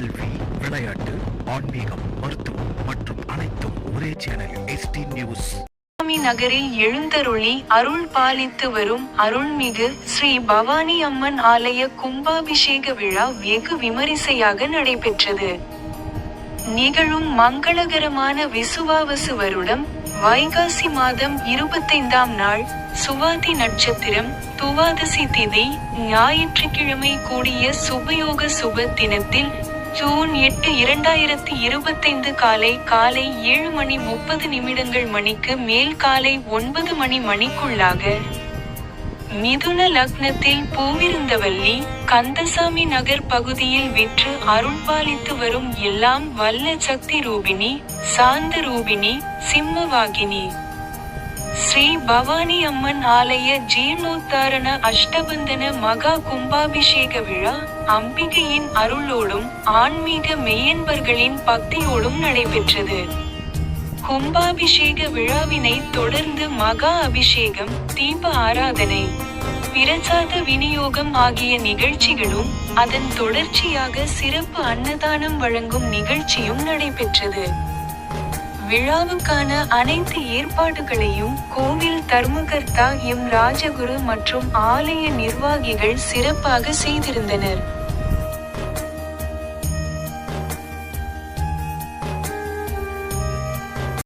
கல்வி விளையாட்டு ஆன்மீகம் மருத்துவம் மற்றும் அனைத்தும் ஒரே சேனலில் எஸ்டி நியூஸ் நகரில் எழுந்தருளி அருள் பாலித்து வரும் அருள்மிகு ஸ்ரீ பவானி அம்மன் ஆலய கும்பாபிஷேக விழா வெகு விமரிசையாக நடைபெற்றது. நிகழும் மங்களகரமான விசுவாவசு வருடம் வைகாசி மாதம் இருபத்தைந்தாம் நாள் சுவாதி நட்சத்திரம் துவாதசி திதி ஞாயிற்றுக்கிழமை கூடிய சுபயோக சுப தினத்தில் ஜூன் எட்டு இரண்டாயிரத்தி இருபத்தைந்து காலை காலை ஏழு மணி முப்பது நிமிடங்கள் மணிக்கு மேல் காலை ஒன்பது மணி மணிக்குள்ளாக மிதுன லக்னத்தில் பூவிருந்தவல்லி கந்தசாமி நகர் பகுதியில் விற்று அருள்பாலித்து வரும் எல்லாம் வல்ல சக்தி ரூபிணி சாந்த ரூபிணி சிம்மவாகினி. ஸ்ரீ பவானி அம்மன் ஆலய ஜீர்ணோத்தாரண அஷ்டபந்தன மகா கும்பாபிஷேக விழா அம்பிகையின் அருளோடும் ஆன்மீக மெய்யன்பர்களின் பக்தியோடும் நடைபெற்றது. கும்பாபிஷேக விழாவினை தொடர்ந்து மகா அபிஷேகம் தீப ஆராதனை பிரசாத விநியோகம் ஆகிய நிகழ்ச்சிகளும் அதன் தொடர்ச்சியாக சிறப்பு அன்னதானம் வழங்கும் நிகழ்ச்சியும் நடைபெற்றது. விழாவுக்கான அனைத்து ஏற்பாடுகளையும் கோவில் தர்மகர்த்தா எம் ராஜகுரு மற்றும் ஆலய நிர்வாகிகள் சிறப்பாக செய்திருந்தனர்.